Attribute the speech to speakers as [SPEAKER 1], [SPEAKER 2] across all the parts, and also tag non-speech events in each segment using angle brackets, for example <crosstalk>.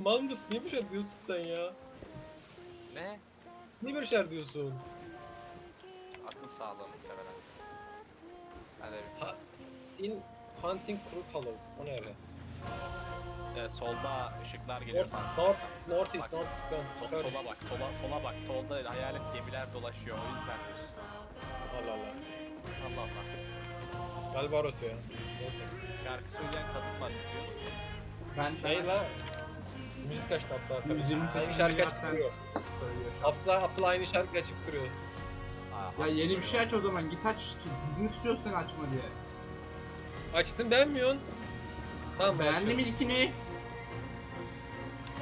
[SPEAKER 1] Mal mısın? Niye böyle şeyler diyorsun sen ya?
[SPEAKER 2] Ne?
[SPEAKER 1] Niye böyle şeyler diyorsun?
[SPEAKER 2] Akıl sağlığı muhtemelen. Hadi.
[SPEAKER 1] Ha, in hunting crew color. O ne öyle?
[SPEAKER 2] Ee, solda ışıklar geliyor
[SPEAKER 1] North,
[SPEAKER 2] falan.
[SPEAKER 1] north, north east,
[SPEAKER 2] Bak,
[SPEAKER 1] north east.
[SPEAKER 2] Sol,
[SPEAKER 1] Dön.
[SPEAKER 2] sola bak, sola, sola bak. Solda hayalet gemiler dolaşıyor o yüzden.
[SPEAKER 1] Allah Allah.
[SPEAKER 2] Allah Allah.
[SPEAKER 1] Galiba orası ya. Neyse.
[SPEAKER 2] Şarkı söyleyen kadın var istiyor?
[SPEAKER 3] Ben
[SPEAKER 1] Şey la. Müzik açtı Abdullah tabii.
[SPEAKER 3] 128
[SPEAKER 1] Aynı şarkı
[SPEAKER 3] milyar
[SPEAKER 1] açıp
[SPEAKER 3] sent
[SPEAKER 1] duruyor.
[SPEAKER 3] söylüyor.
[SPEAKER 1] Abdullah aynı şarkı açıp duruyor.
[SPEAKER 3] Ya yeni bir şey aç o zaman git aç. Dizini tutuyorsun sen açma diye.
[SPEAKER 1] Açtın beğenmiyorsun. Tamam
[SPEAKER 3] Beğendim
[SPEAKER 1] açıyorum.
[SPEAKER 3] ilkini.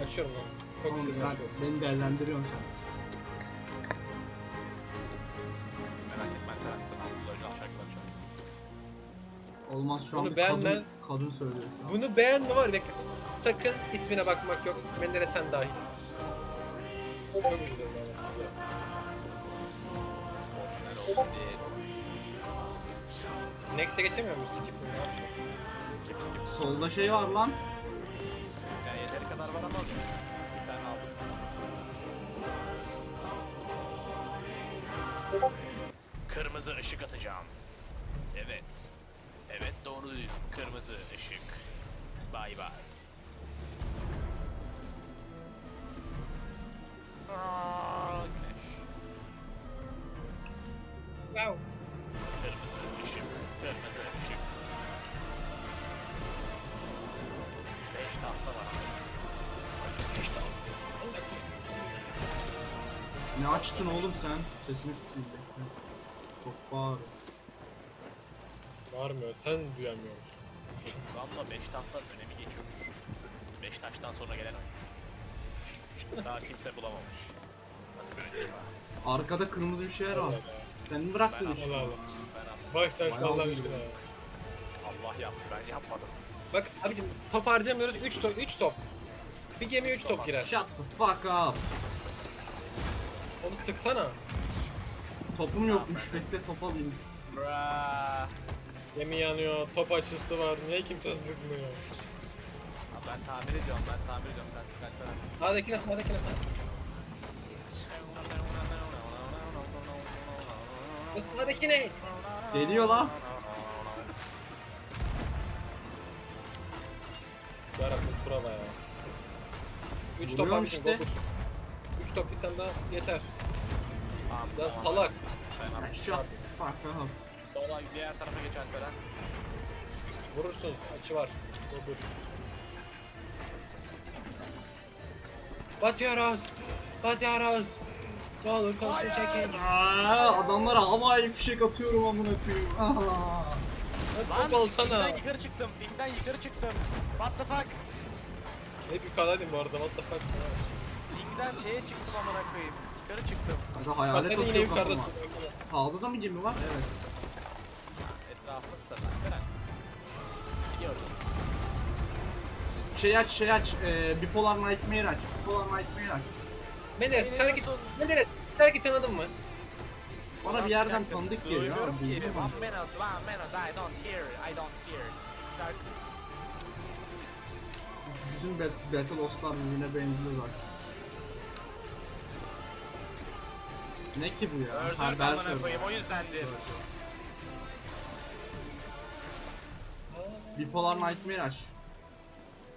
[SPEAKER 1] Açıyorum lan. Çok
[SPEAKER 3] Oğlum
[SPEAKER 1] güzel.
[SPEAKER 3] ben, beni değerlendiriyorsun sen.
[SPEAKER 2] Merak etme Alperen sana Abdullah Öcal şarkıları çok.
[SPEAKER 3] Olmaz şu an
[SPEAKER 1] Bunu
[SPEAKER 3] bir
[SPEAKER 1] beğenme.
[SPEAKER 3] Kadın, söylüyor şu an.
[SPEAKER 1] Bunu beğenme var ve sakın ismine bakmak yok. Menderes sen dahil. Çok. Next'e geçemiyor muyuz? Skip mi?
[SPEAKER 2] Skip.
[SPEAKER 3] Solda şey var lan.
[SPEAKER 2] Yani yeteri kadar var ama bir tane aldım. Kırmızı ışık atacağım. Evet. Evet doğru duydun. Kırmızı ışık. Bay bay. Aa, Güneş.
[SPEAKER 1] Wow.
[SPEAKER 2] Kırmızı ışık. Kırmızı ışık. Beş tahta var. Beş tahta.
[SPEAKER 3] Ne açtın oğlum sen? Sesini kısayım. Çok bağır.
[SPEAKER 1] Varmıyor. Sen duyamıyorsun.
[SPEAKER 2] Valla 5 tahttan önemi geçiyormuş. 5 taştan sonra gelen oyun. Daha kimse bulamamış. Nasıl bir önemi var?
[SPEAKER 3] Arkada kırmızı bir şeyler var.
[SPEAKER 1] Allah.
[SPEAKER 3] Sen mi
[SPEAKER 2] Ben
[SPEAKER 3] işi?
[SPEAKER 1] Allah Allah. Bak sen
[SPEAKER 3] Bayağı
[SPEAKER 1] şu Allah'ın aşkına ya.
[SPEAKER 2] Allah yaptı ben yapmadım.
[SPEAKER 1] Bak abicim top harcamıyoruz 3 top 3 top. Bir gemi 3 top girer.
[SPEAKER 3] Shut the fuck up.
[SPEAKER 1] Onu sıksana.
[SPEAKER 3] Topum yokmuş bekle top alayım.
[SPEAKER 2] Bra.
[SPEAKER 1] Gemi yanıyor, top açısı var. Niye kimse sıkmıyor?
[SPEAKER 2] Ben tamir ediyorum ben tamir ediyorum sen sıkıntı ver.
[SPEAKER 1] Sağdakine sağdakine sağ. Sağdakine.
[SPEAKER 3] Geliyor lan.
[SPEAKER 1] Yarabbim turaba ya. 3 top
[SPEAKER 3] Vuruyorum
[SPEAKER 1] abicim
[SPEAKER 3] işte.
[SPEAKER 1] 3 top bir tane daha yeter.
[SPEAKER 2] Tamam,
[SPEAKER 1] Ya
[SPEAKER 2] tamam,
[SPEAKER 1] salak.
[SPEAKER 2] Ben, ben
[SPEAKER 3] Shut the fuck up.
[SPEAKER 2] Sola diğer tarafa geç Alperen.
[SPEAKER 1] Vurursun. Açı var. Dur dur. Batıyoruz. Batıyoruz. Dolu koşu çekin.
[SPEAKER 3] Aa, adamlara havai fişek atıyorum amına koyayım. Aa.
[SPEAKER 1] Top olsana.
[SPEAKER 2] Pingden yukarı çıktım. Pingden yukarı çıktım. What the fuck?
[SPEAKER 1] Hep yukarıdaydım bu arada. What the fuck.
[SPEAKER 2] Pingden şeye çıktım amına koyayım. Yukarı çıktım.
[SPEAKER 1] Bak
[SPEAKER 3] hayalet
[SPEAKER 1] hadi yine
[SPEAKER 3] atıyor
[SPEAKER 1] yukarıda.
[SPEAKER 3] kafama. Sağda da mı gemi var? Evet.
[SPEAKER 2] Etrafını sarın Alperen. Gidiyoruz.
[SPEAKER 3] Şey aç şey aç. E, Bipolar Nightmare aç. Bipolar Nightmare aç.
[SPEAKER 1] Menderes sen git. Menderes sen git tanıdın mı?
[SPEAKER 3] Bana bir yerden tanıdık geliyor
[SPEAKER 2] Duymuyorum ki. One minute, one minute, I don't hear, I don't hear. Şarkı
[SPEAKER 3] bat- Battle Ostlar birbirine benziyor zaten. Ne ki bu ya? Ha,
[SPEAKER 2] amına
[SPEAKER 3] Berserk.
[SPEAKER 2] koyayım o yüzdendir.
[SPEAKER 3] Bipolar Nightmare aç.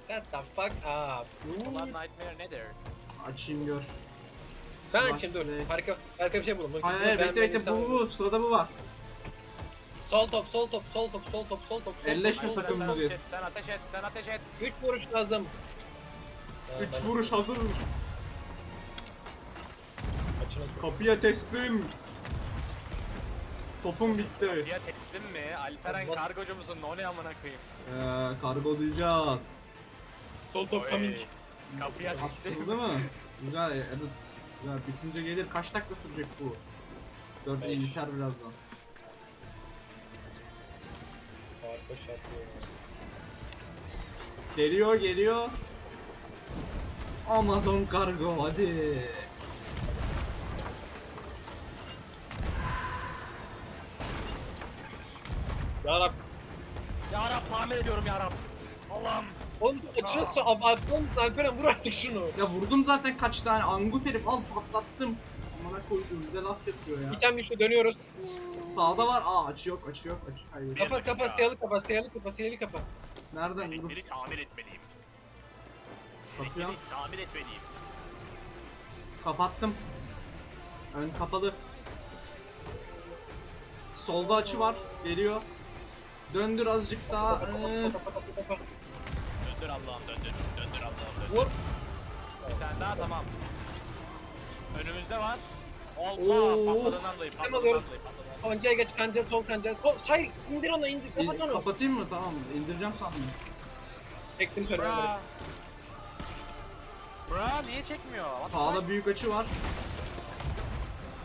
[SPEAKER 1] Shut the fuck up.
[SPEAKER 2] Ulan Nightmare nedir?
[SPEAKER 3] Açayım gör.
[SPEAKER 1] Ben
[SPEAKER 3] Slash
[SPEAKER 1] açayım dur.
[SPEAKER 3] play.
[SPEAKER 1] Harika, harika bir şey buldum.
[SPEAKER 3] Hayır hayır
[SPEAKER 1] ben-
[SPEAKER 3] bekle
[SPEAKER 1] ben
[SPEAKER 3] bekle bu bu sırada bu var.
[SPEAKER 1] Sol top, sol top, sol top, sol top, sol top.
[SPEAKER 3] Elleşme
[SPEAKER 2] Ay,
[SPEAKER 3] sakın
[SPEAKER 2] sen ateş et, Sen ateş et, sen ateş et.
[SPEAKER 1] 3 vuruş lazım. Ha,
[SPEAKER 3] 3
[SPEAKER 1] ben-
[SPEAKER 3] vuruş hazır.
[SPEAKER 1] Açın açın.
[SPEAKER 3] Kapıya teslim. Topum bitti.
[SPEAKER 2] Ya teslim mi? Alperen
[SPEAKER 1] Allah-
[SPEAKER 2] kargocu musun? Ne amına koyayım?
[SPEAKER 3] Ee, kargolayacağız.
[SPEAKER 1] Sol top coming.
[SPEAKER 2] Kapıya teslim.
[SPEAKER 3] Astırdı mı? Güzel evet. Güzel bitince gelir. Kaç dakika sürecek bu? 4
[SPEAKER 1] Beş.
[SPEAKER 3] biter birazdan.
[SPEAKER 1] Harika şartlıyor.
[SPEAKER 3] Geliyor geliyor. Amazon kargo hadi.
[SPEAKER 1] Ya Rab,
[SPEAKER 2] Ya Rab tamir ediyorum ya Rab. Allah'ım.
[SPEAKER 1] Oğlum açıyorsa ab aptal mısın Alperen vur artık şunu.
[SPEAKER 3] Ya vurdum zaten kaç tane angut herif al patlattım. Amına koyduğum bir de laf yapıyor ya.
[SPEAKER 1] İtem güçlü dönüyoruz.
[SPEAKER 3] Sağda var. Aa açı yok açı yok açı hayır.
[SPEAKER 1] Kapa kapa siyalı kapa siyalı kapa siyalı kapa.
[SPEAKER 3] Nereden vurur?
[SPEAKER 2] Elektriği tamir etmeliyim. Elektriği tamir etmeliyim.
[SPEAKER 3] Kapattım. Ön kapalı. Solda açı var. Geliyor. Döndür azıcık daha. Ee.
[SPEAKER 2] Döndür Allah'ım döndür. Döndür Allah'ım döndür.
[SPEAKER 1] Vur.
[SPEAKER 2] Bir tane daha tamam. Önümüzde var.
[SPEAKER 3] Oo.
[SPEAKER 2] Allah patladığından dolayı
[SPEAKER 1] Tamam,
[SPEAKER 2] patladığından
[SPEAKER 1] alıyorum.
[SPEAKER 2] dolayı patladığından
[SPEAKER 1] Kancaya geç kanca sol kanca. Ko hayır indir onu indir
[SPEAKER 3] in-
[SPEAKER 1] kapat onu.
[SPEAKER 3] kapatayım mı? Tamam. indireceğim sandım.
[SPEAKER 1] Çektim söylüyorum.
[SPEAKER 2] Bra. Bra niye çekmiyor? What the
[SPEAKER 3] Sağda büyük açı var.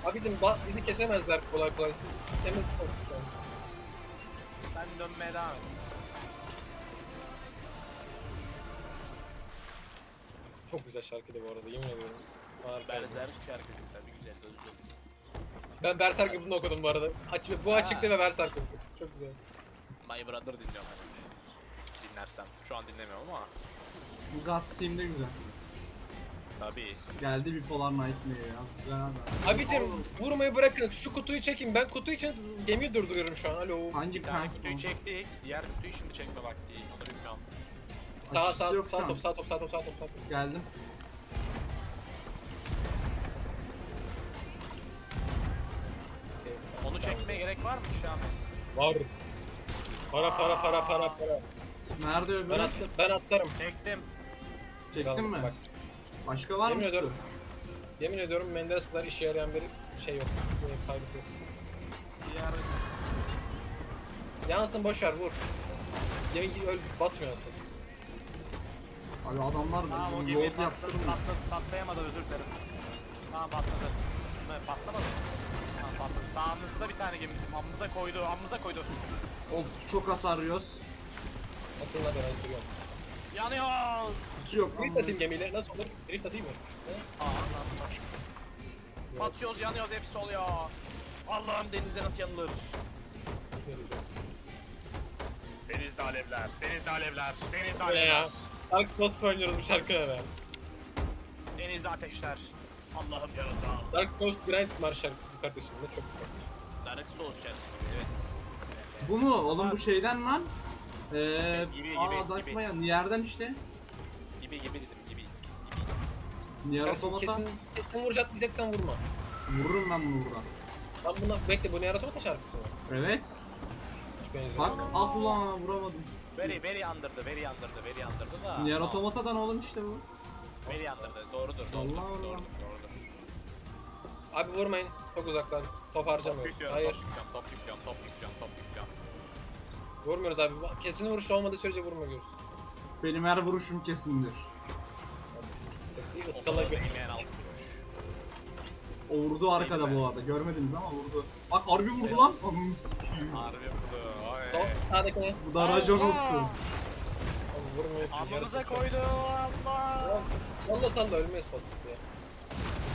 [SPEAKER 1] Abicim ba- bizi kesemezler kolay kolay. Temiz ol.
[SPEAKER 2] Sen dönmeye devam et.
[SPEAKER 1] Çok güzel şarkıydı bu arada yemin ediyorum. Harika.
[SPEAKER 2] Berserk şarkısı tabii güzel özür.
[SPEAKER 1] Ben Berserk'ı bunu okudum bu arada. Aç, bu açıkta ve Berserk okudum. Çok güzel.
[SPEAKER 2] My Brother dinliyorum. Dinlersem. Şu an dinlemiyorum ama.
[SPEAKER 3] Guts Team'de güzel.
[SPEAKER 2] Tabii.
[SPEAKER 3] Geldi bir Polar Nightmare ya. Güzel abi.
[SPEAKER 1] Abicim vurmayı bırakın. Şu kutuyu çekin. Ben kutu için gemiyi durduruyorum şu an. Alo.
[SPEAKER 3] Hangi
[SPEAKER 2] Bir tane kutuyu çektik. Diğer kutuyu şimdi çekme vakti. Onu bilmiyorum.
[SPEAKER 1] Sağ
[SPEAKER 3] Açısı
[SPEAKER 1] sağ
[SPEAKER 3] yok şu
[SPEAKER 1] sağ
[SPEAKER 3] an.
[SPEAKER 1] top sağ top sağ top sağ top sağ top.
[SPEAKER 3] Geldim.
[SPEAKER 2] Onu çekmeye gerek var mı şu an?
[SPEAKER 1] Var. Para para para para para.
[SPEAKER 3] Nerede
[SPEAKER 1] Ben,
[SPEAKER 3] öbürü?
[SPEAKER 1] at, ben atlarım.
[SPEAKER 2] Çektim.
[SPEAKER 3] Çektin mi?
[SPEAKER 1] Bak,
[SPEAKER 3] Başka var mı?
[SPEAKER 1] yemin ediyorum. Yemin ediyorum Menderes kadar işe yarayan bir şey yok. Böyle kaybı yok. Yansın boşver vur. Gemi öl batmıyorsun.
[SPEAKER 3] Abi adamlar
[SPEAKER 2] Tamam o
[SPEAKER 3] yol
[SPEAKER 2] gibi
[SPEAKER 3] yaptı.
[SPEAKER 2] patladı, patladı, patlayamadı özür dilerim. Tamam patladı. Ne patlamadı. Tamam patladı. Sağımızda bir tane gemimiz. Amımıza koydu, amımıza koydu.
[SPEAKER 3] Of çok hasar yiyoruz.
[SPEAKER 1] Hadi ben sürüyorum.
[SPEAKER 2] Yanıyoruz.
[SPEAKER 3] Yok.
[SPEAKER 1] Drift atayım gemiyle. Nasıl olur? Drift atayım mı?
[SPEAKER 2] Aa anladım. Batıyoruz, yanıyoruz, hepsi oluyor. Allah'ım denizde nasıl yanılır? Denizde alevler, denizde alevler, denizde
[SPEAKER 1] ne ya?
[SPEAKER 2] alevler.
[SPEAKER 1] Dark Souls oynuyoruz bu şarkıda be.
[SPEAKER 2] Denizde ateşler. Allah'ım ol.
[SPEAKER 1] Dark Souls Grind Marş şarkısı bu kardeşim. Ne çok güzel.
[SPEAKER 2] Dark Souls içerisinde, evet.
[SPEAKER 3] Bu mu? Oğlum bu şeyden lan. Eee
[SPEAKER 2] Gibi, gibi,
[SPEAKER 3] aa
[SPEAKER 2] gibi.
[SPEAKER 3] Niyerden işte.
[SPEAKER 2] Gibi gibi dedim, gibi.
[SPEAKER 3] Niyer
[SPEAKER 1] Kardeşim
[SPEAKER 3] otomata.
[SPEAKER 1] kesin, kesin vuruş atmayacaksan vurma.
[SPEAKER 3] Vururum ben bunu buradan.
[SPEAKER 1] Ben buna bekle bu Nier Automata şarkısı mı?
[SPEAKER 3] Evet.
[SPEAKER 1] Hiç benziyor.
[SPEAKER 3] Bak ah ulan vuramadım.
[SPEAKER 2] Very, very andırdı, very andırdı, very andırdı da.
[SPEAKER 3] Niyer otomatadan oğlum işte bu.
[SPEAKER 2] Very andırdı, doğrudur, doğrudur,
[SPEAKER 3] Allah Allah.
[SPEAKER 2] doğrudur, doğrudur.
[SPEAKER 1] Abi vurmayın. Çok uzaktan. Top
[SPEAKER 2] Top yüklüyorum,
[SPEAKER 1] Hayır.
[SPEAKER 2] top yüklüyorum, top yüklüyorum, top yüklüyorum, top yüklüyorum.
[SPEAKER 1] Vurmuyoruz abi. Kesin vuruş olmadığı sürece vurmuyoruz.
[SPEAKER 3] Benim her vuruşum kesindir.
[SPEAKER 1] Bir
[SPEAKER 2] sırada
[SPEAKER 1] gö-.
[SPEAKER 3] O vurdu arkada bu arada. Görmediniz ama vurdu. Bak harbi vurdu lan. Anam sikeyim.
[SPEAKER 2] Harbi vurdu,
[SPEAKER 1] Sol sağdakine.
[SPEAKER 3] Bu da racon olsun.
[SPEAKER 1] Abi vurmuyor.
[SPEAKER 2] Alnımıza koydu, Allah!
[SPEAKER 1] Salla salla ölmeyiz patlık ya.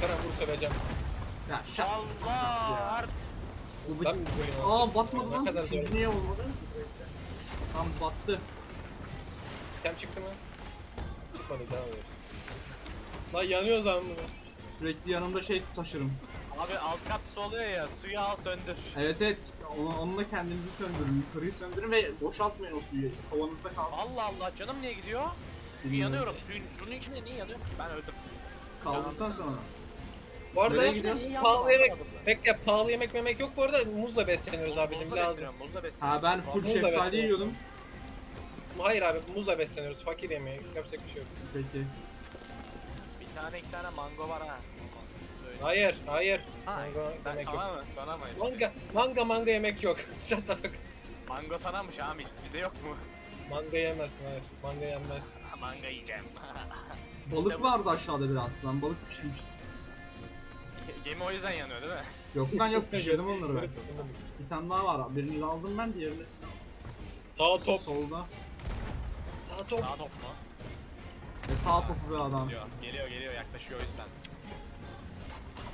[SPEAKER 1] Karan vur söveceğim.
[SPEAKER 3] Ya şak.
[SPEAKER 2] Allah! Her
[SPEAKER 3] Bu bir...
[SPEAKER 1] Ben?
[SPEAKER 3] Aa batmadı
[SPEAKER 1] Ne
[SPEAKER 3] lan.
[SPEAKER 1] kadar
[SPEAKER 3] niye olmadı? Tam battı.
[SPEAKER 1] Tem çıktı mı? Çıkmadı devam ediyoruz. Lan yanıyoruz abi bunu.
[SPEAKER 3] Sürekli yanımda şey taşırım.
[SPEAKER 2] Abi alt kat su oluyor ya, suyu al söndür.
[SPEAKER 3] Evet evet. Onu, onunla kendinizi söndürün. Yukarıyı söndürün ve boşaltmayın o suyu. Kovanızda kalsın.
[SPEAKER 2] Allah Allah, canım niye gidiyor?
[SPEAKER 3] Bilmiyorum.
[SPEAKER 2] Yanıyorum, suyun, suyun içinde niye yanıyorum ki? Ben öldüm.
[SPEAKER 3] Kaldırsan sonra.
[SPEAKER 1] Bu arada
[SPEAKER 3] Nereye
[SPEAKER 1] pahalı yemek, bekle pahalı yemek memek yok bu arada muzla besleniyoruz abicim
[SPEAKER 2] Muzla
[SPEAKER 1] lazım.
[SPEAKER 2] besleniyorum, muzla besleniyorum.
[SPEAKER 3] Ha ben full
[SPEAKER 1] Muzla
[SPEAKER 3] şeftali
[SPEAKER 1] besliyorum.
[SPEAKER 3] yiyordum.
[SPEAKER 1] Hayır abi muzla besleniyoruz fakir yemeği yapacak bir şey yok.
[SPEAKER 3] Peki.
[SPEAKER 2] Bir tane iki tane mango var ha. Söyle.
[SPEAKER 1] Hayır hayır.
[SPEAKER 2] Ha,
[SPEAKER 1] Manga
[SPEAKER 2] ben
[SPEAKER 1] yemek yok.
[SPEAKER 2] sana mı? Sana mı? hepsi?
[SPEAKER 1] Manga, manga manga yemek yok. <laughs> Shut up.
[SPEAKER 2] Mango sana mı Şamil? Bize yok mu?
[SPEAKER 1] Manga yemezsin hayır. Manga yenmez. <laughs>
[SPEAKER 2] Manga yiyeceğim. <laughs>
[SPEAKER 3] Balık vardı aşağıda biraz. Ben balık pişirmiştim.
[SPEAKER 2] Gemi o yüzden yanıyor değil mi?
[SPEAKER 3] Yok lan yok pişirdim onları ben. Bir tane daha var. Birini aldım ben diğerini
[SPEAKER 1] Sağ top.
[SPEAKER 3] solda.
[SPEAKER 1] Sağ top.
[SPEAKER 2] Daha top mu?
[SPEAKER 3] Ve sağ topu bir adam.
[SPEAKER 2] Geliyor, geliyor, geliyor. Yaklaşıyor o yüzden.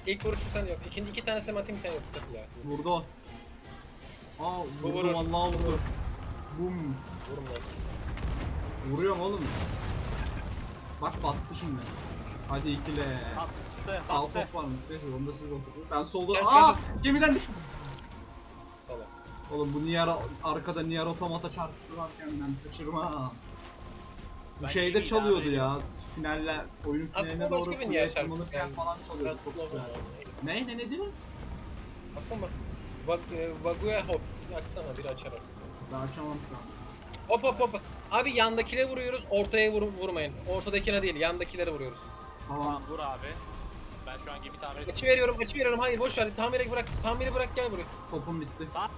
[SPEAKER 1] İlk vuruşu sen yok. İkinci iki tane sen atayım bir tane yok. Sıfır ya.
[SPEAKER 3] Vurdu o. Aa
[SPEAKER 1] Bu
[SPEAKER 3] vurdu
[SPEAKER 1] vurur.
[SPEAKER 3] vallahi vurdu. Bum.
[SPEAKER 1] Vurma.
[SPEAKER 3] Vuruyorum oğlum. Bak battı şimdi. Hadi ikile.
[SPEAKER 2] Attı,
[SPEAKER 3] Sağ
[SPEAKER 2] attı.
[SPEAKER 3] top varmış. Neyse onda siz okudunuz. Ben solda.
[SPEAKER 1] Gel,
[SPEAKER 3] Aa gemiden düştüm.
[SPEAKER 1] Tamam.
[SPEAKER 3] Oğlum bu Nier arkada Nier Automata şarkısı varken ben kaçırmam. Bu
[SPEAKER 2] Ben
[SPEAKER 3] şeyde çalıyordu
[SPEAKER 2] idare
[SPEAKER 3] ya. Finaller, oyunun finaline
[SPEAKER 1] Aklıma
[SPEAKER 3] doğru
[SPEAKER 1] başka bir Nier şarkısı geldi.
[SPEAKER 3] falan çalıyordu. Çok güzel. Ne ne ne değil mi?
[SPEAKER 1] Bakın bak. E, Vaguya hop. Yaksana bir açarak.
[SPEAKER 3] Daha açamam şu an.
[SPEAKER 1] Hop hop hop. Abi yandakine vuruyoruz. Ortaya vur, vurmayın. Ortadakine değil, yandakilere vuruyoruz.
[SPEAKER 3] Tamam.
[SPEAKER 2] Tamam vur abi. Ben şu an gemi tamir ediyorum.
[SPEAKER 1] Açı veriyorum, açı veriyorum. Hayır boş ver. Tamire bırak. Tamiri bırak gel buraya.
[SPEAKER 3] Topum bitti.
[SPEAKER 2] Sağ.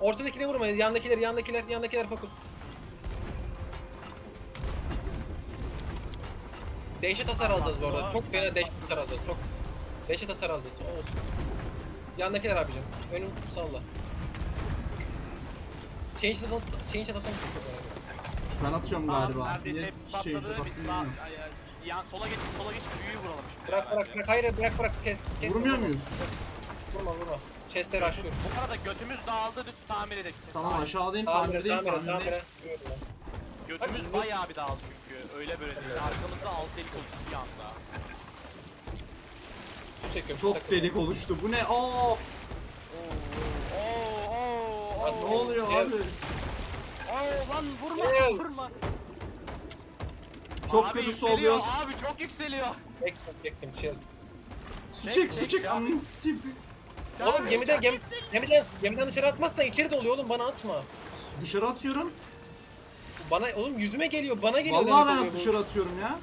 [SPEAKER 1] Ortadakine vurmayın. Yandakiler, yandakiler, yandakiler fokus. Dehşet hasar alacağız bu arada. Çok fena dehşet hasar alacağız. Çok dehşet hasar alacağız. O olsun. Yandakiler abicim. Önüm salla. Change atalım. Change atalım.
[SPEAKER 3] Ben atıyorum
[SPEAKER 2] Tamam
[SPEAKER 3] galiba.
[SPEAKER 2] neredeyse hepsi
[SPEAKER 3] şey,
[SPEAKER 2] patladı. Bir sağ... ay, Yan, sola geç, sola geç. Büyüyü vuralım şimdi.
[SPEAKER 1] Bırak bırak bırak. Hayır bırak bırak. Kes. kes
[SPEAKER 3] Vurmuyor muyuz?
[SPEAKER 1] Vurma vurma. Chest'e rushlıyorum.
[SPEAKER 2] Bu arada götümüz dağıldı lütfen tamir edelim.
[SPEAKER 3] Tamam
[SPEAKER 2] Ay,
[SPEAKER 3] aşağıdayım
[SPEAKER 1] Tamire,
[SPEAKER 3] tamirdeyim
[SPEAKER 1] tamire,
[SPEAKER 3] tamirdeyim.
[SPEAKER 1] tamire.
[SPEAKER 2] Götümüz
[SPEAKER 1] Hadi,
[SPEAKER 2] bayağı bir dağıldı çünkü. Öyle böyle değil. Arkamızda alt delik oluştu bir anda.
[SPEAKER 1] Su çekiyorum.
[SPEAKER 3] Çok delik oluştu. Bu ne? Oo!
[SPEAKER 2] Oo, oo, oo,
[SPEAKER 3] Ne oluyor abi?
[SPEAKER 2] Oo lan vurma,
[SPEAKER 1] Gel.
[SPEAKER 2] vurma.
[SPEAKER 3] Çok
[SPEAKER 2] abi
[SPEAKER 3] kötü
[SPEAKER 2] yükseliyor,
[SPEAKER 3] oluyor.
[SPEAKER 2] Abi çok yükseliyor.
[SPEAKER 1] Bektim bektim chill.
[SPEAKER 3] Su
[SPEAKER 2] Çek,
[SPEAKER 3] çek su
[SPEAKER 2] çek
[SPEAKER 3] çek
[SPEAKER 2] ya.
[SPEAKER 3] anlayayım sikeyim.
[SPEAKER 1] Oğlum
[SPEAKER 2] çok
[SPEAKER 1] gem, gemiden gemiden dışarı atmazsan içeri doluyor oğlum bana atma.
[SPEAKER 3] Dışarı atıyorum.
[SPEAKER 1] Bana oğlum yüzüme geliyor bana geliyor.
[SPEAKER 3] Vallahi
[SPEAKER 1] demek
[SPEAKER 3] ben
[SPEAKER 1] oluyor bu.
[SPEAKER 3] dışarı atıyorum ya.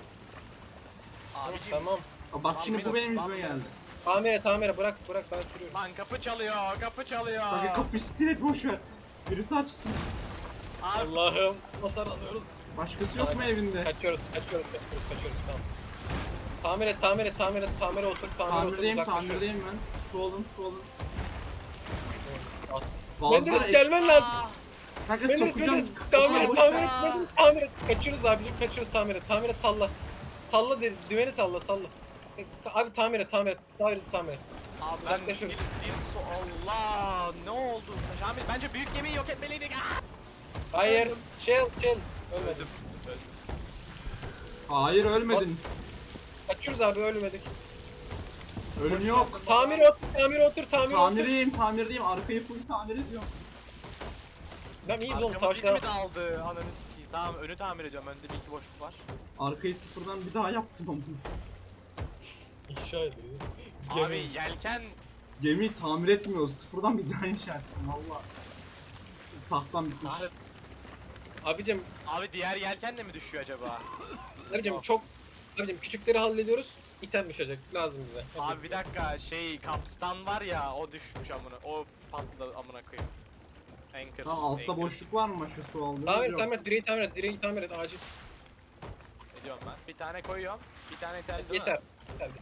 [SPEAKER 2] Abiciğim,
[SPEAKER 1] Tamam.
[SPEAKER 3] Aa, Bak şimdi bu benim yüzüme geldi.
[SPEAKER 1] Tamire tamire bırak bırak ben sürüyorum.
[SPEAKER 2] Lan kapı çalıyor, kapı çalıyor.
[SPEAKER 3] Kanka kapıyı siktir et boşver. Birisi açsın.
[SPEAKER 2] Abi,
[SPEAKER 1] Allah'ım nasıl alıyoruz?
[SPEAKER 3] Başkası yok mu evinde?
[SPEAKER 1] Kaçıyoruz kaçıyoruz kaçıyoruz kaçıyoruz tamam. Tamir et tamir et tamir et tamire otur tamire otur
[SPEAKER 3] Tamirdeyim
[SPEAKER 1] uzaklaşıyoruz.
[SPEAKER 3] tamirdeyim ben. Su olun su olun.
[SPEAKER 1] Al.
[SPEAKER 3] Bazıları
[SPEAKER 1] Menderes
[SPEAKER 3] ekstra...
[SPEAKER 1] gelmen lazım.
[SPEAKER 3] Kanka
[SPEAKER 1] Menderes
[SPEAKER 3] sokacağım.
[SPEAKER 1] Menderes tamir et
[SPEAKER 3] Boş
[SPEAKER 1] tamir
[SPEAKER 3] ver.
[SPEAKER 1] et Menderes, tamir et. Kaçıyoruz abicim kaçıyoruz tamir et tamir et salla. Salla de, düveni salla salla. Abi tamir et tamir et. Tamir et tamir et.
[SPEAKER 2] abi ben bir,
[SPEAKER 1] Uzaklaşıyoruz.
[SPEAKER 2] bir so Allah ne oldu? Şamil bence büyük gemiyi yok etmeliydik. Ah!
[SPEAKER 1] Hayır. Chill chill. Ölmedim.
[SPEAKER 3] Hayır ölmedin.
[SPEAKER 1] Kaçıyoruz abi ölmedik.
[SPEAKER 3] Ölüm yok.
[SPEAKER 1] Tamir otur, tamir otur, tamir otur.
[SPEAKER 3] Tamirdeyim tamirdeyim. Arkayı full tamir ediyorum.
[SPEAKER 1] Ben iyiyiz oğlum
[SPEAKER 2] Arkamız
[SPEAKER 1] savaşta.
[SPEAKER 2] mi daldı? Ananı sikeyim. Tamam önü tamir ediyorum. Önde bir iki boşluk var.
[SPEAKER 3] Arkayı sıfırdan bir daha yaptım onu.
[SPEAKER 1] İnşa ediyoruz.
[SPEAKER 2] Abi yelken
[SPEAKER 3] Gemiyi tamir etmiyoruz. Sıfırdan bir daha inşa ettim valla. Tahtam bitmiş.
[SPEAKER 1] Abi- Abicim,
[SPEAKER 2] Abi diğer yelken de mi düşüyor acaba?
[SPEAKER 1] abicim çok abicim küçükleri hallediyoruz. İtem düşecek. Lazım bize.
[SPEAKER 2] Abi bir dakika şey kapstan var ya o düşmüş amına. O patladı amına koyayım. Anchor.
[SPEAKER 3] Tamam altta
[SPEAKER 2] anchor.
[SPEAKER 3] boşluk var mı başka su aldı?
[SPEAKER 1] Tamir et, tamir et, direği tamir et, direği tamir et acil.
[SPEAKER 2] Ediyorum ben. Bir tane koyuyorum. Bir tane yeterli değil mi?
[SPEAKER 1] Yeter. Yeter. yeter.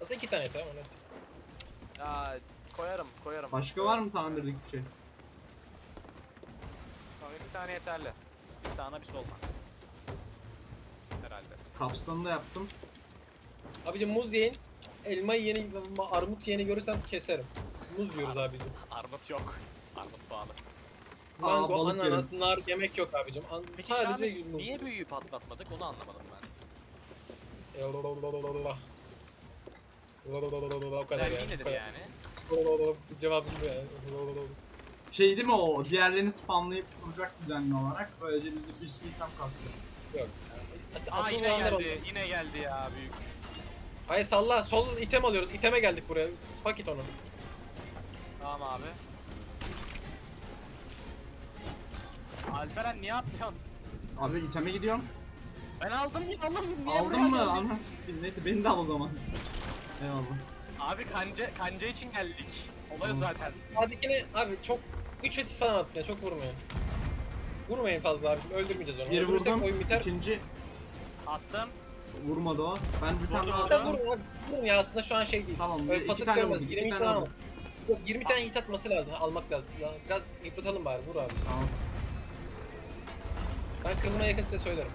[SPEAKER 1] Aslında iki tane yeter ama neyse.
[SPEAKER 2] Ya koyarım koyarım.
[SPEAKER 3] Başka var mı tamirlik bir şey?
[SPEAKER 2] İki tane yeterli. Bir sağına bir soluna. Herhalde.
[SPEAKER 3] Kapstanı da yaptım.
[SPEAKER 1] Abicim muz yiyin. Elma yeni, armut yeni görürsem keserim. Muz yiyoruz abicim.
[SPEAKER 2] Armut yok. Armut pahalı.
[SPEAKER 3] Aa,
[SPEAKER 1] Mango,
[SPEAKER 3] balık
[SPEAKER 1] ananas, nar yemek yok abicim. An
[SPEAKER 2] Peki
[SPEAKER 1] sadece
[SPEAKER 2] Şamil
[SPEAKER 1] muz.
[SPEAKER 2] niye büyüyü patlatmadık onu anlamadım ben.
[SPEAKER 1] O kadar
[SPEAKER 2] Güzelliği
[SPEAKER 1] yani.
[SPEAKER 2] yani?
[SPEAKER 1] Cevabım bu yani.
[SPEAKER 3] Şey değil mi o? Diğerlerini spamlayıp duracak düzenli olarak. Böylece biz de bir sürü item kasıyoruz.
[SPEAKER 1] Yok.
[SPEAKER 2] Aa
[SPEAKER 1] Asıl
[SPEAKER 2] yine
[SPEAKER 1] olanlar
[SPEAKER 2] geldi.
[SPEAKER 1] onlar.
[SPEAKER 2] Yine geldi ya büyük.
[SPEAKER 1] Hayır salla. Sol item alıyoruz. İteme geldik buraya. Fuck it onu.
[SPEAKER 2] Tamam abi. Alperen niye yapmıyorsun?
[SPEAKER 3] Abi iteme gidiyorum.
[SPEAKER 2] Ben aldım ya aldım. Niye buraya
[SPEAKER 3] Aldın mı?
[SPEAKER 2] geldin?
[SPEAKER 3] Sikeyim. Neyse beni de al o zaman. Eyvallah.
[SPEAKER 2] Abi kanca, kanca için geldik. Olay
[SPEAKER 3] Tamam.
[SPEAKER 2] zaten.
[SPEAKER 1] Sağdakine abi çok 3 etis falan attın ya çok vurmayın. Vurmayın fazla abi öldürmeyeceğiz onu.
[SPEAKER 3] Bir
[SPEAKER 1] Öldürürsek
[SPEAKER 3] vurdum.
[SPEAKER 1] oyun biter.
[SPEAKER 3] İkinci
[SPEAKER 2] Attım.
[SPEAKER 3] vurmadı o. Ben bir tane
[SPEAKER 2] Vurdu,
[SPEAKER 3] daha
[SPEAKER 1] Vurun
[SPEAKER 3] attım.
[SPEAKER 1] abi vurun ya aslında şu an şey değil.
[SPEAKER 3] Tamam,
[SPEAKER 1] Öyle
[SPEAKER 3] iki
[SPEAKER 1] patık
[SPEAKER 3] tane
[SPEAKER 1] görmez.
[SPEAKER 3] vurduk,
[SPEAKER 1] 20
[SPEAKER 3] iki
[SPEAKER 1] tane
[SPEAKER 3] tane
[SPEAKER 1] al. Yok 20 tane hit atması lazım. Almak lazım. Ya, biraz yıpratalım bari vur abi.
[SPEAKER 3] Tamam.
[SPEAKER 1] Ben kırılmaya yakın size söylerim.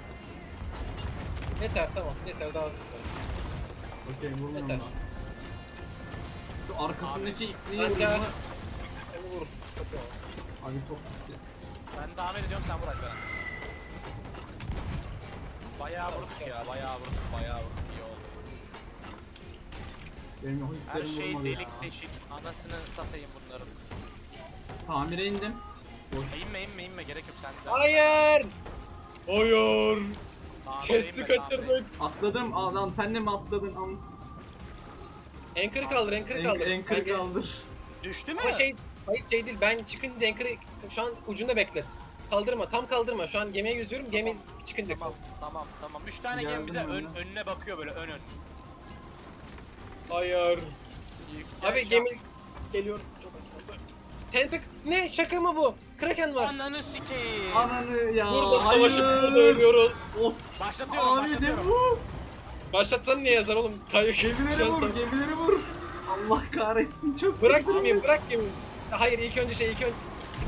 [SPEAKER 1] Yeter tamam yeter daha sıkı.
[SPEAKER 3] Okey vurmuyorum
[SPEAKER 1] Yeter.
[SPEAKER 3] ben. Şu arkasındaki ipliği vurma. Abi top gitti.
[SPEAKER 2] Ben tahmin ediyorum sen bırak bana. Bayağı vurduk ya, bayağı vurduk, bayağı vurduk. İyi oldu.
[SPEAKER 3] Benim
[SPEAKER 2] Her şey
[SPEAKER 3] vurmadı ya.
[SPEAKER 2] delik deşik. Anasını satayım bunların.
[SPEAKER 3] Tamire indim. Boş.
[SPEAKER 2] İnme inme inme gerek yok sen de.
[SPEAKER 1] Hayır. Hayır.
[SPEAKER 2] Tamir
[SPEAKER 1] Chest'i
[SPEAKER 2] inme, tamir.
[SPEAKER 1] kaçırdık.
[SPEAKER 3] Atladım. Adam sen de mi atladın? Am
[SPEAKER 1] Anchor kaldır, anchor kaldır.
[SPEAKER 3] en, kaldır.
[SPEAKER 2] Düştü mü?
[SPEAKER 1] Ama şey, hayır şey değil. Ben çıkınca anchor'ı şu an ucunda beklet. Kaldırma, tam kaldırma. Şu an gemiye yüzüyorum. Gemi çıkınca
[SPEAKER 2] Tamam
[SPEAKER 1] kaldır.
[SPEAKER 2] tamam tamam. Üç tane
[SPEAKER 3] Geldim
[SPEAKER 2] gemi bize ön, önüne bakıyor böyle ön ön.
[SPEAKER 1] Hayır.
[SPEAKER 2] Ya,
[SPEAKER 1] Abi
[SPEAKER 2] ya-
[SPEAKER 1] gemi geliyor. Çok az kaldı. Tentak ne şaka mı bu? Kraken var.
[SPEAKER 2] Ananı sikeyim.
[SPEAKER 3] Ananı ya.
[SPEAKER 1] Burada
[SPEAKER 3] hayır.
[SPEAKER 1] savaşıp burada ölüyoruz.
[SPEAKER 3] Of.
[SPEAKER 2] Başlatıyorum
[SPEAKER 3] Abi ne
[SPEAKER 2] başlatıyorum.
[SPEAKER 3] bu?
[SPEAKER 1] Başlatsan niye yazar oğlum? Kayık.
[SPEAKER 3] Gemileri
[SPEAKER 1] Şu
[SPEAKER 3] vur, gemileri vur. Allah kahretsin çok.
[SPEAKER 1] Bırak gemiyi, bırak gemiyi. Hayır ilk önce şey ilk önce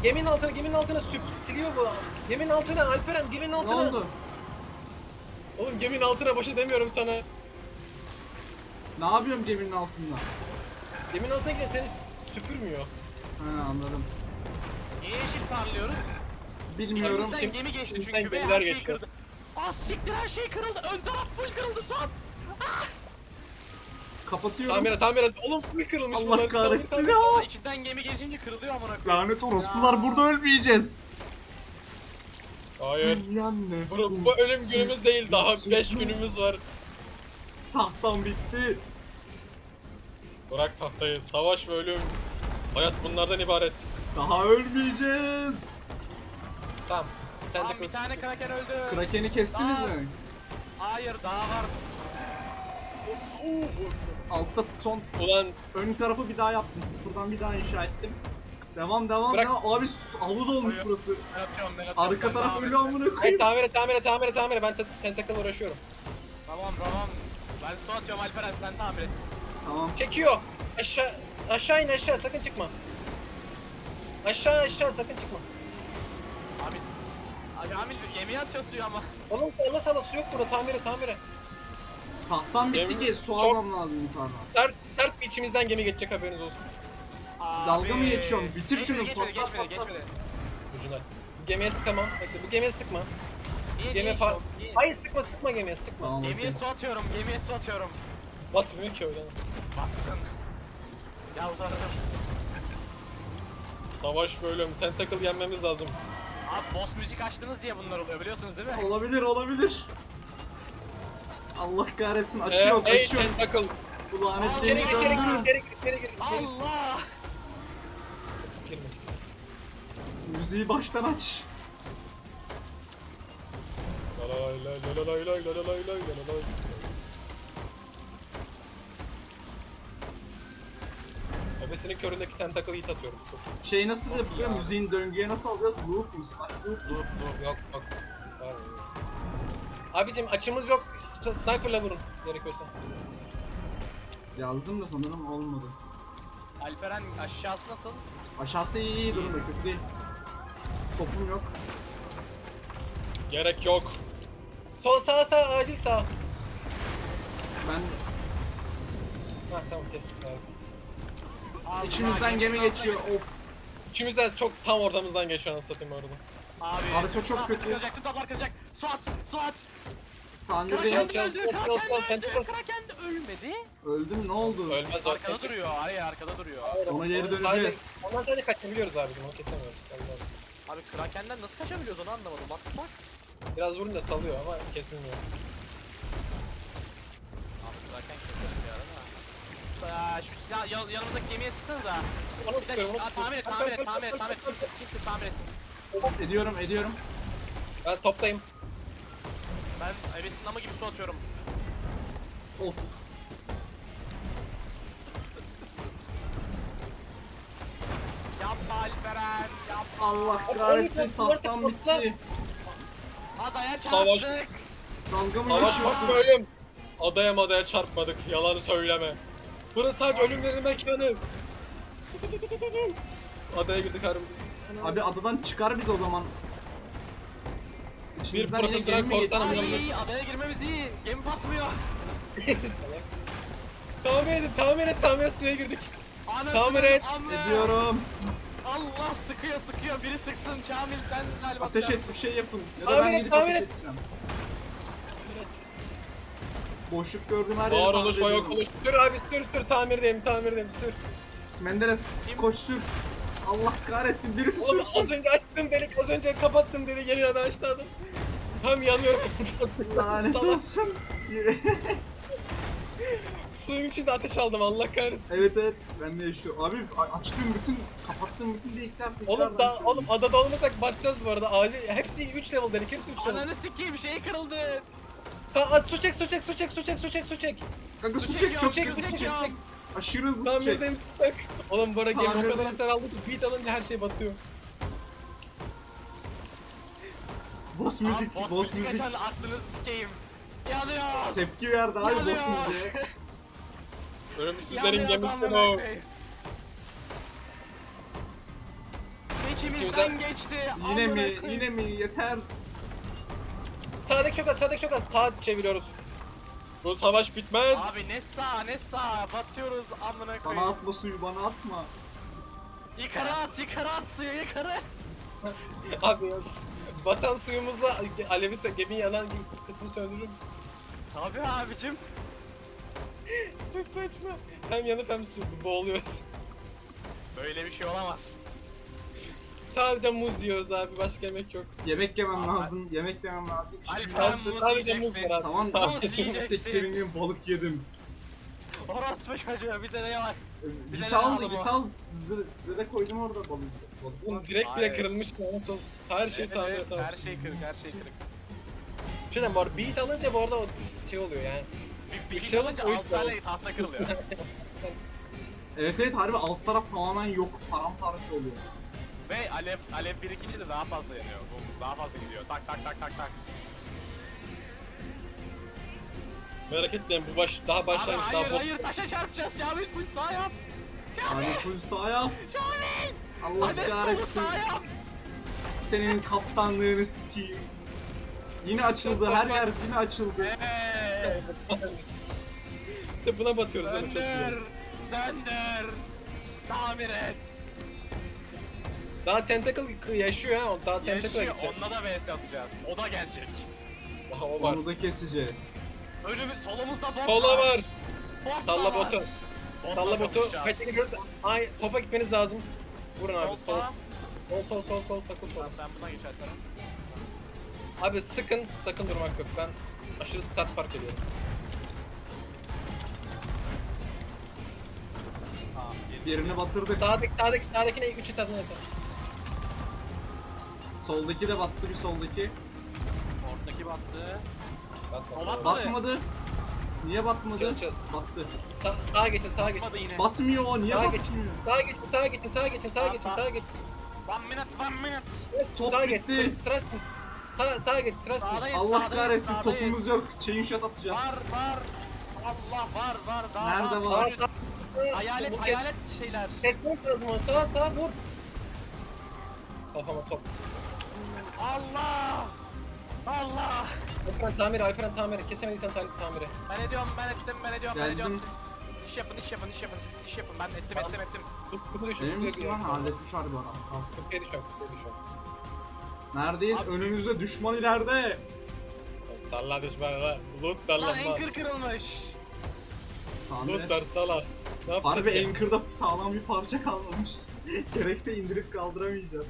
[SPEAKER 1] geminin altına geminin altına süp siliyor bu. Geminin altına Alperen geminin
[SPEAKER 3] Ne
[SPEAKER 1] altına.
[SPEAKER 3] oldu?
[SPEAKER 1] Oğlum geminin altına boşa demiyorum sana.
[SPEAKER 3] Ne yapıyorum geminin altında?
[SPEAKER 1] Geminin altına giren seni süpürmüyor.
[SPEAKER 3] Ha anladım.
[SPEAKER 2] Niye yeşil parlıyoruz?
[SPEAKER 3] Bilmiyorum.
[SPEAKER 2] Elimizden
[SPEAKER 1] Şimdi-
[SPEAKER 2] gemi geçti çünkü ve
[SPEAKER 1] gemiler
[SPEAKER 2] her şey
[SPEAKER 1] geçiyor.
[SPEAKER 2] kırıldı. Ah siktir her şey kırıldı. Ön taraf full kırıldı son.
[SPEAKER 3] Kapatıyorum.
[SPEAKER 1] Tamir et, tamir et. Oğlum full kırılmış
[SPEAKER 3] Allah
[SPEAKER 1] bunlar. Tamir,
[SPEAKER 3] kahretsin
[SPEAKER 1] tamir.
[SPEAKER 3] ya.
[SPEAKER 2] İçinden gemi geçince kırılıyor amına koyayım.
[SPEAKER 3] Lanet orospular burada ölmeyeceğiz.
[SPEAKER 1] Hayır.
[SPEAKER 3] Yan ne?
[SPEAKER 1] Bu, bu ölüm günümüz değil daha 5 günümüz var.
[SPEAKER 3] Tahtam bitti.
[SPEAKER 1] Bırak tahtayı. Savaş ve ölüm. Hayat bunlardan ibaret.
[SPEAKER 3] Daha ölmeyeceğiz.
[SPEAKER 1] Tamam. Sen de
[SPEAKER 2] bir tane kraken öldü.
[SPEAKER 3] Kraken'i kestiniz
[SPEAKER 2] Aa.
[SPEAKER 3] mi?
[SPEAKER 2] Hayır daha var.
[SPEAKER 3] Altta son
[SPEAKER 1] Ulan
[SPEAKER 3] ön tarafı bir daha yaptım. Sıfırdan bir daha inşa ettim. Devam devam
[SPEAKER 1] Bırak.
[SPEAKER 3] devam. Abi su- havuz olmuş
[SPEAKER 2] Hayır.
[SPEAKER 3] burası.
[SPEAKER 2] Ben atıyorum ben atıyorum.
[SPEAKER 3] Arka
[SPEAKER 2] sen
[SPEAKER 3] taraf
[SPEAKER 2] devam
[SPEAKER 3] öyle
[SPEAKER 2] et.
[SPEAKER 3] amına
[SPEAKER 1] Hayır
[SPEAKER 3] koyayım.
[SPEAKER 1] tamir et, tamir et, tamir et, tamir et. Ben te- tentakla uğraşıyorum.
[SPEAKER 2] Tamam tamam. Ben su atıyorum Alperen sen tamir et.
[SPEAKER 3] Tamam.
[SPEAKER 1] Çekiyor. Aşağı aşağı in aşağı sakın çıkma. Aşağı aşağı sakın çıkma.
[SPEAKER 2] Abi. Abi Amil gemiye atıyor suyu ama.
[SPEAKER 1] Oğlum salla salla su yok burada tamir et tamir et.
[SPEAKER 3] Tahtam bitti ki su
[SPEAKER 1] çok-
[SPEAKER 3] almam lazım yukarıdan.
[SPEAKER 1] Sert, sert bir içimizden gemi geçecek haberiniz olsun.
[SPEAKER 3] Dalga mı
[SPEAKER 2] Abi.
[SPEAKER 3] geçiyorsun? Bitir
[SPEAKER 2] Geçmedi,
[SPEAKER 3] şunu,
[SPEAKER 2] Geçmedi
[SPEAKER 3] patlat,
[SPEAKER 2] geçmedi
[SPEAKER 3] patlat.
[SPEAKER 2] geçmedi.
[SPEAKER 1] Ucuna. Bu gemiye sıkamam. Bekle bu gemiye sıkma.
[SPEAKER 2] Niye
[SPEAKER 1] Gemi
[SPEAKER 2] niye
[SPEAKER 1] fa-
[SPEAKER 2] işte o- niye?
[SPEAKER 1] Hayır sıkma sıkma gemiye sıkma.
[SPEAKER 3] Tamam
[SPEAKER 2] Gemiye su atıyorum gemiye su atıyorum.
[SPEAKER 1] Batmıyor ki öyle.
[SPEAKER 2] Batsın. Yalvarırım.
[SPEAKER 1] Savaş bölüm. Tentacle yenmemiz lazım.
[SPEAKER 2] Abi boss müzik açtınız diye bunlar oluyor biliyorsunuz değil mi?
[SPEAKER 3] Olabilir olabilir. Allah kahretsin açıyor
[SPEAKER 1] Ee, ey
[SPEAKER 3] açıyor.
[SPEAKER 1] Tentacle.
[SPEAKER 3] Bu lanet gemi
[SPEAKER 1] gir içeri gir içeri gir içeri gir.
[SPEAKER 2] Allah!
[SPEAKER 3] Müziği baştan aç.
[SPEAKER 1] La la lay lay la la lay lay la la lay lay la la lay. Ebesinin köründeki tentacle'ı hit atıyorum.
[SPEAKER 3] Şey nasıl yapıyor? Müziğin döngüye nasıl alacağız? Loop mu? Slash loop?
[SPEAKER 1] Dur dur yok yok. Abicim açımız yok. S- Sniper'la vurun gerekiyorsa.
[SPEAKER 3] Yazdım da sanırım olmadı.
[SPEAKER 2] Alperen aşağısı nasıl?
[SPEAKER 3] Aşağısı iyi iyi durumda kötü değil. Topum yok.
[SPEAKER 1] Gerek yok. Sol sağ sağ acil sağ.
[SPEAKER 3] Ben
[SPEAKER 1] Ha tamam kestik abi.
[SPEAKER 2] Allah,
[SPEAKER 3] içimizden gemi geçiyor. Of.
[SPEAKER 1] İçimizden çok tam ortamızdan geçiyor anasını satayım orada.
[SPEAKER 2] Abi.
[SPEAKER 3] Harita çok kötü.
[SPEAKER 2] Kıracak, taplar kıracak. Su at, Kraken öldü, Kraken öldü. Kraken ölmedi.
[SPEAKER 3] Öldüm ne oldu?
[SPEAKER 1] Ölmez zaten.
[SPEAKER 2] Arkada duruyor, hayır arkada duruyor.
[SPEAKER 3] Ona geri döneceğiz.
[SPEAKER 1] Ondan sadece kaçabiliyoruz abicim onu kesemiyoruz.
[SPEAKER 2] Abi Kraken'den nasıl kaçabiliyoruz onu anlamadım. The fuck?
[SPEAKER 1] Biraz vurun da salıyor ama kesilmiyor.
[SPEAKER 2] Abi Kraken keselim bir ara da. Sa- Şu silah yan- yanımızdaki gemiye sıksanıza.
[SPEAKER 1] Onu
[SPEAKER 2] Bir de
[SPEAKER 1] onu
[SPEAKER 2] Aa, tamir et, tamir et, tamir et, tamir et. Kimse, kimse tamir etsin.
[SPEAKER 3] Ediyorum ediyorum.
[SPEAKER 1] Ben toptayım.
[SPEAKER 2] Ben ebesin namı gibi su atıyorum.
[SPEAKER 3] Of.
[SPEAKER 2] Yapma Alperen, yapma.
[SPEAKER 3] Allah kahretsin tahtam bitti.
[SPEAKER 2] Adaya
[SPEAKER 1] Savaş-
[SPEAKER 2] çarptık.
[SPEAKER 3] Dalga mı
[SPEAKER 1] Savaş
[SPEAKER 3] geçiyorsun?
[SPEAKER 1] bak ölüm. Adaya madaya çarpmadık. Yalanı söyleme. Burası sadece ölümlerin mekanı. Adaya girdik harbi.
[SPEAKER 3] Abi adadan çıkar biz o zaman. İçimizden yine
[SPEAKER 1] profesyonel
[SPEAKER 3] gemi mi
[SPEAKER 2] Ay adaya girmemiz iyi. Gemi batmıyor. <laughs>
[SPEAKER 1] Tamir edin, tamir et, tamir et suya girdik.
[SPEAKER 2] Anasını
[SPEAKER 1] Tamir et.
[SPEAKER 3] Ediyorum.
[SPEAKER 2] Allah sıkıyor sıkıyor. Biri sıksın. Kamil sen galiba
[SPEAKER 3] Ateş et bir şey yapın. Ya da
[SPEAKER 1] Tamir
[SPEAKER 3] ben
[SPEAKER 1] et,
[SPEAKER 3] gidip ateş
[SPEAKER 1] et.
[SPEAKER 3] edeceğim. Boşluk gördüğüm her yeri
[SPEAKER 1] Var
[SPEAKER 3] tamir
[SPEAKER 1] oluş, yok oluş. Sür abi sür sür tamirdeyim tamirdeyim sür.
[SPEAKER 3] Menderes koş sür. Allah kahretsin birisi
[SPEAKER 1] Oğlum
[SPEAKER 3] sürsün.
[SPEAKER 1] az önce açtım delik az önce kapattım delik geliyor aşağıdan. Tam yanıyorum.
[SPEAKER 3] Lanet olsun. <laughs>
[SPEAKER 1] Suyun içinde ateş aldım Allah kahretsin.
[SPEAKER 3] evet evet ben de yaşıyorum. Abi a- açtığım bütün kapattığım bütün delikler tekrar
[SPEAKER 1] Oğlum da oğlum adada olmasak batacağız bu arada. Acil hepsi 3 level delik hepsi 3 level.
[SPEAKER 2] Ananı sikeyim şey kırıldı.
[SPEAKER 1] Ha, at, su çek su çek su çek su çek su çek su çek.
[SPEAKER 3] Kanka su
[SPEAKER 2] Su
[SPEAKER 3] çek çok kötü
[SPEAKER 1] su çek.
[SPEAKER 3] Aşırı hızlı su çek.
[SPEAKER 1] Tamirdeyim su çek. Oğlum bu ara game o kadar
[SPEAKER 3] Tamirdeyim.
[SPEAKER 1] hasar aldı ki beat alınca her şey batıyor.
[SPEAKER 3] Boss müzik,
[SPEAKER 2] boss,
[SPEAKER 3] boss
[SPEAKER 2] müzik
[SPEAKER 3] müzik.
[SPEAKER 2] açan aklınızı sikeyim. Yanıyoruz.
[SPEAKER 3] Tepki verdi abi boss
[SPEAKER 2] Yanıyor.
[SPEAKER 3] müziğe.
[SPEAKER 1] Ölümsüzlerin
[SPEAKER 2] Yanıyoruz
[SPEAKER 1] gemisi
[SPEAKER 2] amına
[SPEAKER 1] o.
[SPEAKER 2] koyayım. İçimizden geçti.
[SPEAKER 3] Yine
[SPEAKER 2] amına
[SPEAKER 3] mi?
[SPEAKER 2] koyayım.
[SPEAKER 3] Yine mi? Yeter.
[SPEAKER 1] Sağdaki çok az sağdaki çok az sağ çeviriyoruz. Bu savaş bitmez.
[SPEAKER 2] Abi ne sağ ne sağ batıyoruz amına
[SPEAKER 3] Bana
[SPEAKER 2] koyayım.
[SPEAKER 3] atma suyu, bana atma.
[SPEAKER 2] Yukarı at yukarı at suyu yukarı.
[SPEAKER 1] Abi ya, batan suyumuzla alevi sö gemi yanan kısmı söndürür müsün?
[SPEAKER 2] Tabii abicim. <laughs>
[SPEAKER 1] Çok saçma. Hem yanıp hem su boğuluyoruz.
[SPEAKER 2] Böyle bir şey olamaz.
[SPEAKER 1] Sadece muz yiyoruz abi başka yemek yok.
[SPEAKER 3] Yemek yemem
[SPEAKER 2] Abi-
[SPEAKER 3] lazım, yemek yemem lazım. Şimdi
[SPEAKER 2] Sen muz
[SPEAKER 1] Sadece muz
[SPEAKER 2] yiyeceksin.
[SPEAKER 1] var abi.
[SPEAKER 3] Tamam
[SPEAKER 1] Sadece
[SPEAKER 2] Muz yiyeceksin.
[SPEAKER 3] Sektirinin balık yedim.
[SPEAKER 2] Orospu çocuğu bize ne var? Bize
[SPEAKER 3] Git
[SPEAKER 2] ne
[SPEAKER 3] al,
[SPEAKER 2] lazım
[SPEAKER 3] git al. Size, size de koydum orada balık.
[SPEAKER 1] Oğlum direkt bile
[SPEAKER 2] Hayır.
[SPEAKER 1] kırılmış lanet olsun. Her şey
[SPEAKER 2] Evet,
[SPEAKER 1] tamir
[SPEAKER 2] evet, her şey kırık her şey kırık.
[SPEAKER 1] Bir şey bu arada beat alınca bu arada o şey oluyor yani.
[SPEAKER 2] Bir, bir hit
[SPEAKER 1] şey
[SPEAKER 2] alınca
[SPEAKER 1] olmaz,
[SPEAKER 2] alt
[SPEAKER 1] o yüzden.
[SPEAKER 2] tane tahta kırılıyor. <laughs>
[SPEAKER 3] Evet evet harbi alt taraf tamamen yok. Paramparça oluyor.
[SPEAKER 2] Ve alev alev birikince de daha fazla yanıyor. Bu daha fazla gidiyor. Tak tak tak tak tak.
[SPEAKER 1] Merak etmeyin bu baş daha
[SPEAKER 2] Abi
[SPEAKER 1] başlangıç daha
[SPEAKER 2] hayır
[SPEAKER 1] bot.
[SPEAKER 2] hayır taşa çarpacağız. Şamil full sağ yap.
[SPEAKER 3] Hani full sağ yap.
[SPEAKER 2] Şamil.
[SPEAKER 3] Allah
[SPEAKER 2] Hadi solu
[SPEAKER 3] kahretsin.
[SPEAKER 2] yap.
[SPEAKER 3] Senin kaptanlığını sikeyim. Yine açıldı her yer yine açıldı.
[SPEAKER 2] Evet.
[SPEAKER 1] İşte buna batıyoruz. değil mi? Çok
[SPEAKER 2] Söndür.
[SPEAKER 1] iyi.
[SPEAKER 2] Söndür. Tamir et.
[SPEAKER 1] Daha tentacle yaşıyor ha. o Daha tentacle
[SPEAKER 2] Yaşıyor.
[SPEAKER 1] gidecek.
[SPEAKER 2] Onunla da vs atacağız. O da gelecek.
[SPEAKER 1] Aha, o var.
[SPEAKER 3] Onu da keseceğiz.
[SPEAKER 2] Önümü, solumuzda bot
[SPEAKER 1] Sola
[SPEAKER 2] var.
[SPEAKER 1] var.
[SPEAKER 2] Bot
[SPEAKER 1] Salla
[SPEAKER 2] var.
[SPEAKER 1] botu.
[SPEAKER 2] Botla
[SPEAKER 1] Salla botu.
[SPEAKER 2] kapışacağız.
[SPEAKER 1] Kaçta gidiyoruz? Ay topa gitmeniz lazım. Vurun
[SPEAKER 2] Sol
[SPEAKER 1] abi sol.
[SPEAKER 2] sağ.
[SPEAKER 1] Sol sol sol sol takıl sol.
[SPEAKER 2] Tamam sen buradan geç Alperen.
[SPEAKER 1] Abi sıkın sakın durmak yok. Ben aşırı sert fark ediyorum.
[SPEAKER 2] Tamam. geri-
[SPEAKER 3] Birini batırdık.
[SPEAKER 1] Sağdaki sağdaki sağdakine ilk üçü tadına yeter.
[SPEAKER 3] Soldaki de battı bir soldaki.
[SPEAKER 2] Ortadaki battı. Batmadı.
[SPEAKER 3] Batmadı. Niye batmadı?
[SPEAKER 1] Çıl, çıl.
[SPEAKER 3] Battı.
[SPEAKER 1] Sa sağa geçin sağa geçin.
[SPEAKER 2] Batmadı yine.
[SPEAKER 3] Batmıyor niye
[SPEAKER 1] Sağa
[SPEAKER 3] batmıyor?
[SPEAKER 1] geçin. Sağa geçin sağa geçin sağa geçin sağa
[SPEAKER 2] Tamam,
[SPEAKER 1] geçin
[SPEAKER 2] sağ-
[SPEAKER 1] sağa geçin.
[SPEAKER 2] One minute, one minute.
[SPEAKER 3] Top
[SPEAKER 1] Sağa geç.
[SPEAKER 3] bitti.
[SPEAKER 1] Trust me. Sağa sağa geç trust me.
[SPEAKER 2] Sağdayız,
[SPEAKER 3] Allah
[SPEAKER 2] sağdayız,
[SPEAKER 3] kahretsin
[SPEAKER 2] sağdayız.
[SPEAKER 3] topumuz yok. Chain shot atacağız.
[SPEAKER 2] Var, var. Allah var, var. Daha
[SPEAKER 3] Nerede
[SPEAKER 2] var?
[SPEAKER 3] var?
[SPEAKER 1] Sağa sağa.
[SPEAKER 2] Hayalet,
[SPEAKER 1] Bu
[SPEAKER 2] hayalet şeyler.
[SPEAKER 1] Tekmek lazım onu. Sağa sağa vur. Kafama top.
[SPEAKER 2] Allah! Allah!
[SPEAKER 1] Alperen tamiri Alperen tamiri. Kesemediysen tamiri tamiri.
[SPEAKER 2] Ben ediyorum, ben ettim, ben ediyorum, ben
[SPEAKER 3] Geldim.
[SPEAKER 2] ediyorum. Siz iş yapın, iş yapın, iş yapın, siz iş yapın. Ben ettim, ettim, ettim.
[SPEAKER 1] Kutu kutu düşün.
[SPEAKER 3] Emin
[SPEAKER 1] kutuya
[SPEAKER 3] lan?
[SPEAKER 1] düşüyorum.
[SPEAKER 3] Halletmiş harbi adam.
[SPEAKER 1] Kutuya düşüyorum. Kutuya düşüyorum.
[SPEAKER 3] Neredeyiz?
[SPEAKER 2] Abi-
[SPEAKER 3] Önümüzde düşman ileride.
[SPEAKER 1] Salla düşmanına. Loot
[SPEAKER 2] Lan
[SPEAKER 1] darlanma.
[SPEAKER 2] anchor kırılmış.
[SPEAKER 3] Tamir
[SPEAKER 1] Loot
[SPEAKER 3] et.
[SPEAKER 1] dar sala. Ne yapacağız
[SPEAKER 3] Harbi
[SPEAKER 1] ya?
[SPEAKER 3] Anchor'da sağlam bir parça kalmamış. <laughs> Gerekse indirip kaldıramayacağız.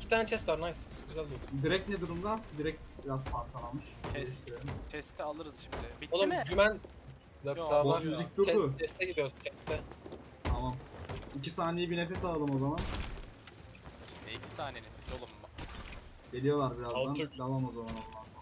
[SPEAKER 1] İki tane chest var nice. Güzel loot.
[SPEAKER 3] Direkt ne durumda? Direkt biraz parçalanmış.
[SPEAKER 2] Chest. Chest'i alırız şimdi. Bitti
[SPEAKER 1] Oğlum
[SPEAKER 2] mi?
[SPEAKER 1] dümen... Yok
[SPEAKER 2] Yok,
[SPEAKER 1] daha
[SPEAKER 3] boss
[SPEAKER 1] var.
[SPEAKER 3] müzik durdu.
[SPEAKER 1] Chest- Chest'e gidiyoruz chest'e.
[SPEAKER 3] Tamam. 2 saniye bir nefes alalım o zaman.
[SPEAKER 2] E, iki saniye nefes oğlum.
[SPEAKER 3] Geliyorlar birazdan.
[SPEAKER 1] Altı.
[SPEAKER 3] Devam o zaman ondan sonra.